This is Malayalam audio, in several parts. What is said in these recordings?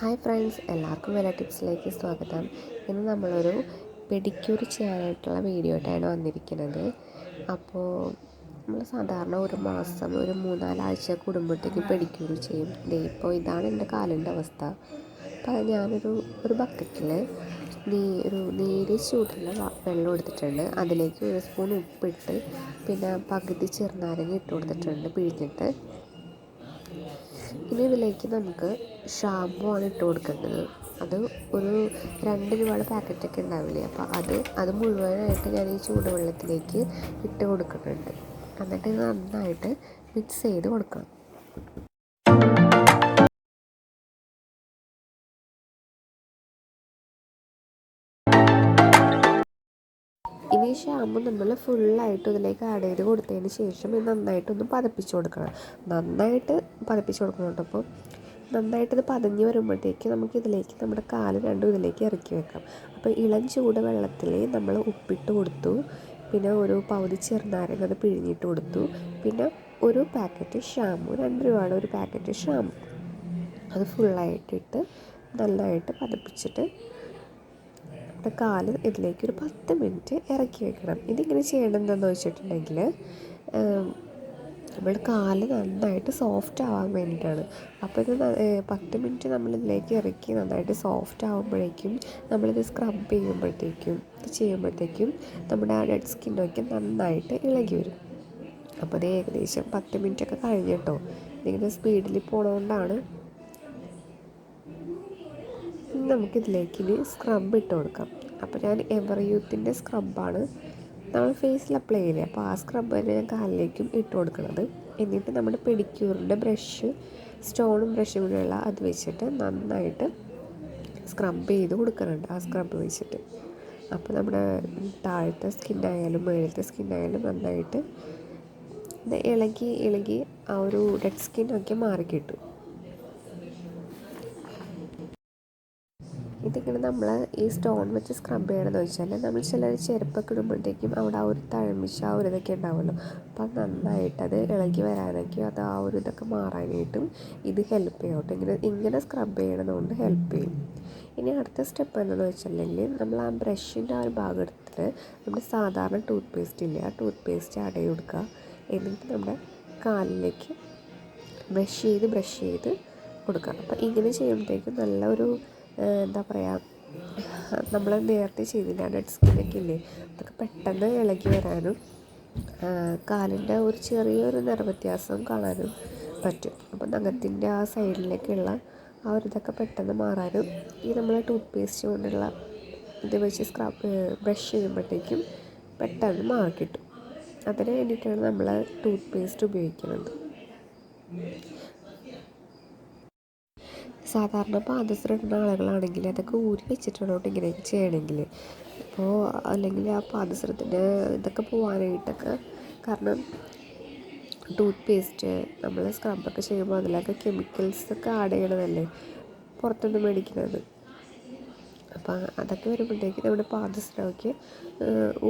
ഹായ് ഫ്രണ്ട്സ് എല്ലാവർക്കും വില ടിപ്സിലേക്ക് സ്വാഗതം. ഇന്ന് നമ്മളൊരു പെഡിക്യൂർ ചെയ്യാനായിട്ടുള്ള വീഡിയോ ആയിട്ടാണ് വന്നിരിക്കുന്നത്. അപ്പോൾ നമ്മൾ സാധാരണ ഒരു മാസം ഒരു മൂന്നാലാഴ്ച കൂടുമ്പോഴത്തേക്കും പെഡിക്യൂർ ചെയ്യും. ദേ ഇപ്പോൾ ഇതാണ് എന്റെ കാലിന്റെ അവസ്ഥ. അപ്പോൾ ഞാനൊരു ഒരു ബക്കറ്റിൽ നീ ഒരു നീര് ചൂടുള്ള വെള്ളം എടുത്തിട്ടുണ്ട്. അതിലേക്ക് ഒരു സ്പൂൺ ഉപ്പിട്ട് പിന്നെ പകുതി ചെറുനാരങ്ങ ഇട്ട് കൊടുത്തിട്ടുണ്ട് പിഴിഞ്ഞിട്ട്. ഇനി ഇതിലേക്ക് നമുക്ക് ഷാമ്പു ആണ് ഇട്ട് കൊടുക്കുന്നത്. അത് ഒരു രണ്ട് രൂപയുടെ പാക്കറ്റൊക്കെ ഉണ്ടാവില്ലേ? അപ്പോൾ അത് അത് മുഴുവനായിട്ട് ഞാൻ ഈ ചൂടുവെള്ളത്തിലേക്ക് ഇട്ട് കൊടുക്കുന്നുണ്ട്. എന്നിട്ട് നന്നായിട്ട് മിക്സ് ചെയ്ത് കൊടുക്കണം. ഇനി ഷാമ്പു നമ്മൾ ഫുള്ളായിട്ട് ഇതിലേക്ക് ആഡ് ചെയ്ത് കൊടുത്തതിന് ശേഷം ഇത് നന്നായിട്ടൊന്ന് പതപ്പിച്ച് കൊടുക്കണം. നന്നായിട്ട് പതപ്പിച്ച് കൊടുക്കണം കേട്ടോ അപ്പോൾ നന്നായിട്ട് ഇത് പതഞ്ഞ് വരുമ്പോഴത്തേക്ക് നമുക്ക് ഇതിലേക്ക് നമ്മുടെ കാൽ രണ്ടും ഇതിലേക്ക് ഇറക്കി വെക്കാം. അപ്പോൾ ഇളം ചൂട് വെള്ളത്തിൽ നമ്മൾ ഉപ്പിട്ട് കൊടുത്തു. പിന്നെ ഒരു പകുതി ചെറുനാരങ്ങ അത് പിഴിഞ്ഞിട്ട് കൊടുത്തു. പിന്നെ ഒരു പാക്കറ്റ് ഷാമ്പു രണ്ട് രൂപയുടെ ഒരു പാക്കറ്റ് ഷാമ്പു. അത് ഫുള്ളായിട്ടിട്ട് നന്നായിട്ട് പതപ്പിച്ചിട്ട് നമ്മുടെ കാൽ ഇതിലേക്ക് ഒരു പത്ത് മിനിറ്റ് ഇറക്കി വെക്കണം. ഇതിങ്ങനെ ചെയ്യണം എന്താണെന്ന് വെച്ചിട്ടുണ്ടെങ്കിൽ നമ്മുടെ കാൽ നന്നായിട്ട് സോഫ്റ്റ് ആവാൻ വേണ്ടിയിട്ടാണ്. അപ്പോൾ ഇത് പത്ത് മിനിറ്റ് നമ്മൾ ഇതിലേക്ക് ഇറക്കി നന്നായിട്ട് സോഫ്റ്റ് ആകുമ്പോഴേക്കും നമ്മളിത് സ്ക്രബ് ചെയ്യുമ്പോഴത്തേക്കും ഇത് ചെയ്യുമ്പോഴത്തേക്കും നമ്മുടെ ആ ഡെഡ് സ്കിന്നൊക്കെ നന്നായിട്ട് ഇളകി വരും. അപ്പോൾ ഇത് ഏകദേശം പത്ത് മിനിറ്റ് ഒക്കെ കഴിഞ്ഞിട്ടോ ഇതിങ്ങനെ സ്പീഡിൽ പോണതുകൊണ്ടാണ് നമുക്കിതിലേക്ക് ഇനി സ്ക്രബ് ഇട്ട് കൊടുക്കാം. അപ്പോൾ ഞാൻ എവർ യൂത്തിന്റെ സ്ക്രബാണ് നമ്മൾ ഫേസിൽ അപ്ലൈ ചെയ്യില്ലേ? അപ്പോൾ ആ സ്ക്രബ് തന്നെ ഞാൻ കാലിലേക്കും ഇട്ട് കൊടുക്കുന്നത് എന്നിട്ട് നമ്മുടെ പെഡിക്യൂറിന്റെ ബ്രഷ് സ്റ്റോണും ബ്രഷും കൂടെയുള്ള അത് വെച്ചിട്ട് നന്നായിട്ട് സ്ക്രബ് ചെയ്ത് കൊടുക്കുന്നുണ്ട് ആ സ്ക്രബ് വെച്ചിട്ട്. അപ്പോൾ നമ്മുടെ താഴത്തെ സ്കിന്നായാലും മേളത്തെ സ്കിന്നായാലും നന്നായിട്ട് ഇളകി ഇളകി ആ ഒരു ഡെഡ് സ്കിന്നൊക്കെ മാറിക്കിട്ടും. ഇതിങ്ങനെ നമ്മൾ ഈ സ്റ്റോൺ വെച്ച് സ്ക്രബ് ചെയ്യണമെന്ന് വെച്ചാൽ നമ്മൾ ചിലർ ചെരുപ്പൊക്കെ ഇടുമ്പോഴത്തേക്കും അവിടെ ആ ഒരു തഴമിശ ആ ഒരു ഇതൊക്കെ ഉണ്ടാവുമല്ലോ. നന്നായിട്ട് അത് ഇളകി വരാനൊക്കെ അത് ആ ഒരു ഇതൊക്കെ മാറാനായിട്ടും ഇത് ഹെൽപ്പ് ചെയ്യും കേട്ടോ. ഇങ്ങനെ ഇങ്ങനെ സ്ക്രബ് ചെയ്യണതുകൊണ്ട് ഹെൽപ്പ് ചെയ്യും. ഇനി അടുത്ത സ്റ്റെപ്പ് എന്താണെന്ന് വെച്ചിട്ടുണ്ടെങ്കിൽ നമ്മൾ ആ ബ്രഷിന്റെ ആ ഒരു ഭാഗം എടുത്തിട്ട് നമ്മുടെ സാധാരണ ടൂത്ത് പേസ്റ്റ് ഇല്ലേ ആ ടൂത്ത് പേസ്റ്റ് ആഡ് കൊടുക്കുക എന്നിട്ട് നമ്മുടെ കാലിലേക്ക് ബ്രഷ് ചെയ്ത് ബ്രഷ് ചെയ്ത് കൊടുക്കുക. അപ്പോൾ ഇങ്ങനെ ചെയ്യുമ്പോഴത്തേക്കും നല്ല ഒരു ഏഹ്, എന്താ പറയുക നമ്മൾ നേരത്തെ ചെയ്തില്ല ഡെഡ് സ്കിന്നൊക്കെ ഇല്ലേ അതൊക്കെ പെട്ടെന്ന് ഇളകി വരാനും കാലിന്റെ ഒരു ചെറിയൊരു നിറവ്യത്യാസം കാണാനും പറ്റും. അപ്പോൾ നഖത്തിന്റെ ആ സൈഡിലേക്കുള്ള ആ ഒരു ഇതൊക്കെ പെട്ടെന്ന് മാറാനും ഈ നമ്മൾ ടൂത്ത് പേസ്റ്റ് കൊണ്ടുള്ള ഇത് വെച്ച് സ്ക്രബ് ബ്രഷ് ചെയ്യുമ്പോഴത്തേക്കും പെട്ടെന്ന് മാറി കിട്ടും. അതിന് വേണ്ടിയിട്ടാണ് നമ്മൾ ടൂത്ത് പേസ്റ്റ് ഉപയോഗിക്കുന്നത്. സാധാരണ പാദസരം ആളുകളാണെങ്കിൽ അതൊക്കെ ഊരി വെച്ചിട്ടാണ് ഇങ്ങനെയൊക്കെ ചെയ്യണമെങ്കിൽ അപ്പോൾ അല്ലെങ്കിൽ ആ പാദസരത്തിന്റെ ഇതൊക്കെ പോകാനായിട്ടൊക്കെ കാരണം ടൂത്ത് പേസ്റ്റ് നമ്മൾ സ്ക്രബൊക്കെ ചെയ്യുമ്പോൾ അതിലൊക്കെ കെമിക്കൽസ് ഒക്കെ ആഡ് ചെയ്യണതല്ലേ പുറത്തുനിന്ന് മേടിക്കുന്നത്. അപ്പോൾ അതൊക്കെ വരുമ്പോഴത്തേക്ക് നമ്മുടെ പാദസരമൊക്കെ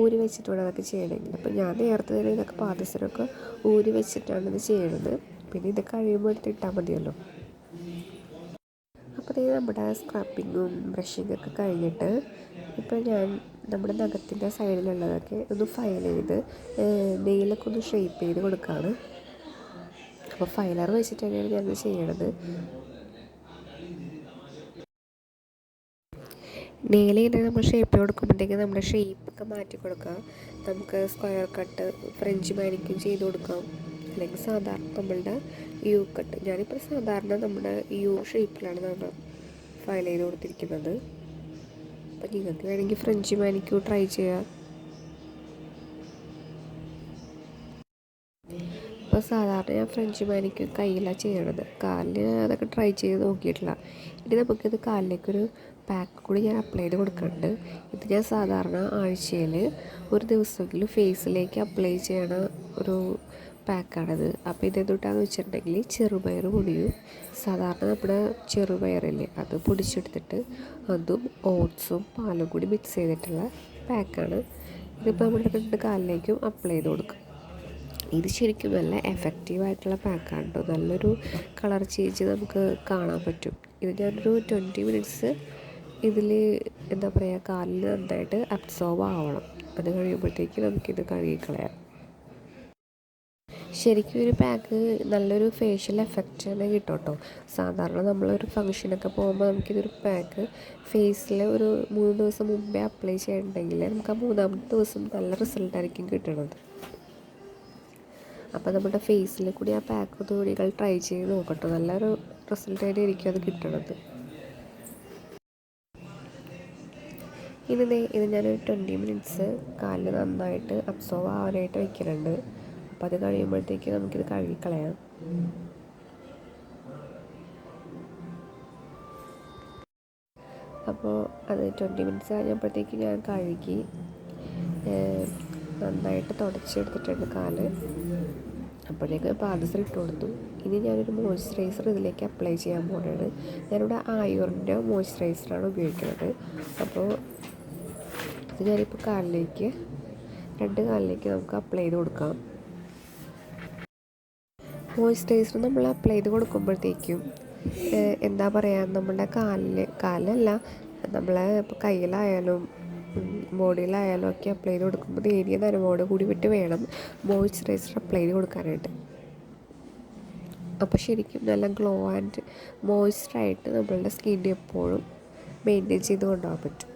ഊരി വെച്ചിട്ട് വേണം അതൊക്കെ ചെയ്യണമെങ്കിൽ അപ്പോൾ ഞാൻ നേരത്തെ തന്നെ ഇതൊക്കെ പാദസരമൊക്കെ ഊരി വെച്ചിട്ടാണ് ഇത് ചെയ്യണത്. പിന്നെ ഇത് കഴിയുമ്പോൾ എടുത്ത് ഇട്ടാൽ മതിയല്ലോ. ഇത് നമ്മുടെ സ്ക്രബിങ്ങും ബ്രഷിങ്ങും ഒക്കെ കഴിഞ്ഞിട്ട് ഇപ്പോൾ ഞാൻ നമ്മുടെ നഖത്തിന്റെ സൈഡിലുള്ളതൊക്കെ ഒന്ന് ഫയൽ ചെയ്ത് നെയിലൊക്കെ ഒന്ന് ഷേപ്പ് ചെയ്ത് കൊടുക്കുകയാണ് അപ്പോൾ ഫൈലർ വെച്ചിട്ട് തന്നെയാണ് ഞാനത് ചെയ്യണത്. നെയിൽ ഇങ്ങനെ നമ്മൾ ഷേപ്പ് കൊടുക്കുമ്പോഴത്തേക്ക് നമ്മുടെ ഷേപ്പൊക്കെ മാറ്റി കൊടുക്കാം. നമുക്ക് സ്ക്വയർ കട്ട് ഫ്രഞ്ച് മാനിക്കും ചെയ്ത് കൊടുക്കാം. അല്ലെങ്കിൽ സാധാരണ നമ്മളുടെ യു കട്ട് ഞാനിപ്പോൾ സാധാരണ നമ്മുടെ യു ഷേപ്പിലാണ് നമ്മൾ ഫയൽ ചെയ്ത് കൊടുത്തിരിക്കുന്നത്. അപ്പം നിങ്ങൾക്ക് വേണമെങ്കിൽ ഫ്രഞ്ച് മാനിക്യൂ ട്രൈ ചെയ്യാം. അപ്പോൾ സാധാരണ ഞാൻ ഫ്രഞ്ച് മാനിക്ക് കയ്യിലാണ് ചെയ്യണത്. കാലിൽ അതൊക്കെ ട്രൈ ചെയ്ത് നോക്കിയിട്ടില്ല. ഇനി നമുക്കിത് കാലിലേക്കൊരു പാക്ക് കൂടി ഞാൻ അപ്ലൈ ചെയ്ത് കൊടുക്കുന്നുണ്ട് ഇത് ഞാൻ സാധാരണ ആഴ്ചയിൽ ഒരു ദിവസമെങ്കിലും ഫേസിലേക്ക് അപ്ലൈ ചെയ്യണ ഒരു പാക്കാണത്. അപ്പോൾ ഇത് എന്തുകൊണ്ടാന്ന് വെച്ചിട്ടുണ്ടെങ്കിൽ ചെറുപയർ പൊടിയും സാധാരണ നമ്മുടെ ചെറുപയറില്ലേ അത് പൊടിച്ചെടുത്തിട്ട് അതും ഓട്സും പാലും കൂടി മിക്സ് ചെയ്തിട്ടുള്ള പാക്കാണ്. ഇതിപ്പോൾ നമ്മുടെ രണ്ട് കാലിലേക്കും അപ്ലൈ ചെയ്ത് കൊടുക്കും. ഇത് ശരിക്കും നല്ല എഫക്റ്റീവായിട്ടുള്ള പാക്കാണ് കേട്ടോ നല്ലൊരു കളർ ചേഞ്ച് നമുക്ക് കാണാൻ പറ്റും. ഇത് ഞാനൊരു ട്വന്റി മിനിറ്റ്സ് ഇതിൽ എന്താ പറയുക കാലിൽ നന്നായിട്ട് അബ്സോർബ് ആവണം. അത് കഴിയുമ്പോഴത്തേക്ക് നമുക്കിത് കഴുകിക്കളയാം ശരിക്കും ഒരു പാക്ക് നല്ലൊരു ഫേഷ്യൽ എഫക്റ്റ് തന്നെ കിട്ടും കേട്ടോ സാധാരണ നമ്മളൊരു ഫംഗ്ഷനൊക്കെ പോകുമ്പോൾ നമുക്കിതൊരു പാക്ക് ഫേസിൽ ഒരു മൂന്ന് ദിവസം മുമ്പേ അപ്ലൈ ചെയ്യണമെങ്കിൽ നമുക്ക് ആ മൂന്നാമത്തെ ദിവസം നല്ല റിസൾട്ടായിരിക്കും കിട്ടുന്നത് അപ്പോൾ നമ്മുടെ ഫേസിൽ കൂടി ആ പാക്ക് തുണികൾ ട്രൈ ചെയ്ത് നോക്കട്ടോ. നല്ലൊരു റിസൾട്ട് ആയിരിക്കും അത് കിട്ടണത്. ഇനി ഇത് ഞാനൊരു ട്വന്റി മിനിറ്റ്സ് കാലിൽ നന്നായിട്ട് അബ്സോർവ് ആവാനായിട്ട് വെക്കുന്നുണ്ട് അപ്പോൾ അത് കഴിയുമ്പോഴത്തേക്ക് നമുക്കിത് കഴുകിക്കളയാം. അപ്പോൾ അത് ട്വന്റി മിനിറ്റ്സ് കഴിഞ്ഞപ്പോഴത്തേക്ക് ഞാൻ കഴുകി നന്നായിട്ട് തുടച്ചെടുത്തിട്ടുണ്ട് കാൽ. അപ്പോഴേക്ക് പാദസർ ഇട്ട് കൊടുത്തു. ഇനി ഞാനൊരു മോയ്സ്ചറൈസർ ഇതിലേക്ക് അപ്ലൈ ചെയ്യാൻ പോകുന്നതാണ് ഞാനിവിടെ ആയുറിന്റെ മോയ്സ്ചറൈസറാണ് ഉപയോഗിക്കുന്നത്. അപ്പോൾ ഇത് ഞാനിപ്പോൾ കാലിലേക്ക് രണ്ട് കാലിലേക്ക് നമുക്ക് അപ്ലൈ ചെയ്ത് കൊടുക്കാം. മോയ്സ്ചറൈസർ നമ്മൾ അപ്ലൈ ചെയ്ത് കൊടുക്കുമ്പോഴത്തേക്കും എന്താ പറയുക നമ്മുടെ കാലിൽ കാലല്ല നമ്മളെ ഇപ്പോൾ കയ്യിലായാലും ബോഡിയിലായാലും ഒക്കെ അപ്ലൈ ചെയ്ത് കൊടുക്കുമ്പോൾ നേരിയ നനവോട് കൂടി വിട്ട് വേണം മോയ്സ്ചറൈസർ അപ്ലൈ ചെയ്ത് കൊടുക്കാനായിട്ട്. അപ്പോൾ ശരിക്കും നല്ല ഗ്ലോ ആൻഡ് മോയ്സ്ചറായിട്ട് നമ്മളുടെ സ്കിൻ എപ്പോഴും മെയിന്റെയിൻ ചെയ്ത് കൊണ്ടുപോകാൻ പറ്റും.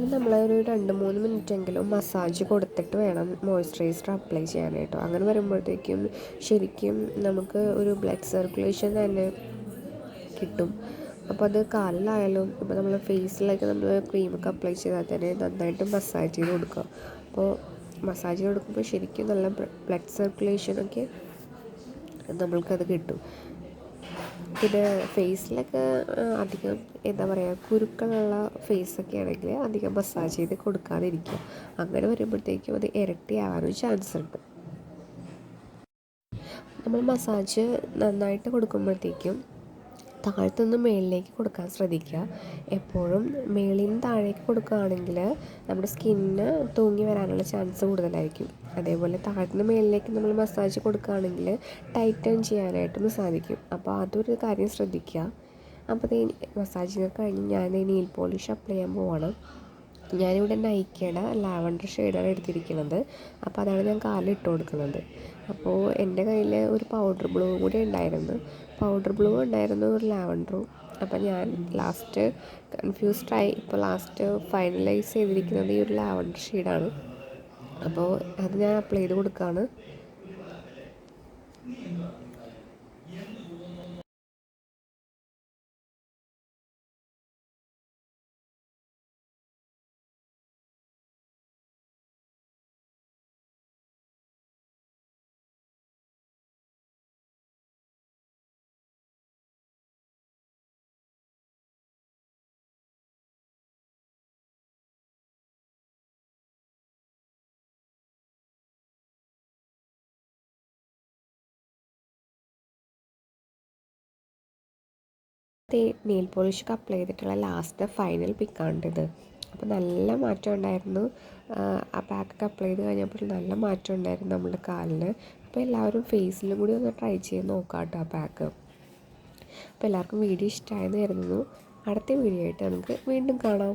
ഇത് നമ്മളൊരു രണ്ട് മൂന്ന് മിനിറ്റെങ്കിലും മസാജ് കൊടുത്തിട്ട് വേണം മോയ്സ്ചറൈസർ അപ്ലൈ ചെയ്യാനായിട്ടോ. അങ്ങനെ വരുമ്പോഴത്തേക്കും ശരിക്കും നമുക്ക് ഒരു ബ്ലഡ് സർക്കുലേഷൻ തന്നെ കിട്ടും. അപ്പോൾ അത് കാലിലായാലും ഇപ്പോൾ നമ്മൾ ഫേസിലൊക്കെ നമ്മൾ ക്രീമൊക്കെ അപ്ലൈ ചെയ്താൽ തന്നെ നന്നായിട്ട് മസാജ് ചെയ്ത് കൊടുക്കുക. അപ്പോൾ മസാജ് കൊടുക്കുമ്പോൾ ശരിക്കും നല്ല ബ്ലഡ് സർക്കുലേഷനൊക്കെ നമ്മൾക്കത് കിട്ടും. പിന്നെ ഫേസിലൊക്കെ അധികം എന്താ പറയുക കുരുക്കളുള്ള ഫേസൊക്കെ ആണെങ്കിൽ അധികം മസാജ് ചെയ്ത് കൊടുക്കാതിരിക്കുക. അങ്ങനെ വരുമ്പോഴത്തേക്കും അത് ഇരട്ടിയാവാനും ചാൻസ് ഉണ്ട് നമ്മൾ മസാജ് നന്നായിട്ട് കൊടുക്കുമ്പോഴത്തേക്കും താഴത്തുനിന്ന് മുകളിലേക്ക് കൊടുക്കാൻ ശ്രദ്ധിക്കുക. എപ്പോഴും മേളിൽ നിന്ന് താഴേക്ക് കൊടുക്കുകയാണെങ്കിൽ നമ്മുടെ സ്കിന്നിന് തൂങ്ങി വരാനുള്ള ചാൻസ് കൂടുതലായിരിക്കും. അതേപോലെ താഴത്തുനിന്ന് മുകളിലേക്ക് നമ്മൾ മസാജ് കൊടുക്കുകയാണെങ്കിൽ ടൈറ്റൺ ചെയ്യാനായിട്ടും സാധിക്കും. അപ്പോൾ അതൊരു കാര്യം ശ്രദ്ധിക്കുക. അപ്പോൾ മസാജിങ് കഴിഞ്ഞ് ഞാൻ നെയിൽ പോളിഷ് അപ്ലൈ ചെയ്യാൻ പോവാണ്. ഞാനിവിടെ നൈക്കയുടെ ലാവൻഡർ ഷെയ്ഡാണ് എടുത്തിരിക്കുന്നത്. അപ്പോൾ അതാണ് ഞാൻ കാലിൽ കൊടുക്കുന്നത്. അപ്പോൾ എന്റെ കയ്യിൽ ഒരു പൗഡർ ബ്ലൂ കൂടി ഉണ്ടായിരുന്നു. പൗഡർ ബ്ലൂ ഉണ്ടായിരുന്നു ഒരു ലാവണ്ടറും അപ്പം ഞാൻ ലാസ്റ്റ് കൺഫ്യൂസ്ഡ് ആയി. ഇപ്പോൾ ലാസ്റ്റ് ഫൈനലൈസ് ചെയ്തിരിക്കുന്നത് ഈ ഒരു ലാവണ്ടർ ഷെയ്ഡാണ് അപ്പോൾ അത് ഞാൻ അപ്ലൈ ചെയ്ത് കൊടുക്കുകയാണ് നെയിൽ പോളിഷൊക്കെ അപ്ലൈ ചെയ്തിട്ടുള്ള ലാസ്റ്റ് ഫൈനൽ പിക്കാണിത് അപ്പോൾ നല്ല മാറ്റം ഉണ്ടായിരുന്നു. ആ പാക്കൊക്കെ അപ്ലൈ ചെയ്ത് കഴിഞ്ഞപ്പോൾ നല്ല മാറ്റം ഉണ്ടായിരുന്നു നമ്മുടെ കാലിന്. അപ്പോൾ എല്ലാവരും ഫേസിലും കൂടി ഒന്ന് ട്രൈ ചെയ്ത് നോക്കാം കേട്ടോ ആ പാക്ക് അപ്പോൾ എല്ലാവർക്കും വീഡിയോ ഇഷ്ടമായെന്ന് കരുതുന്നു. അടുത്ത വീഡിയോ ആയിട്ട് നമുക്ക് വീണ്ടും കാണാം.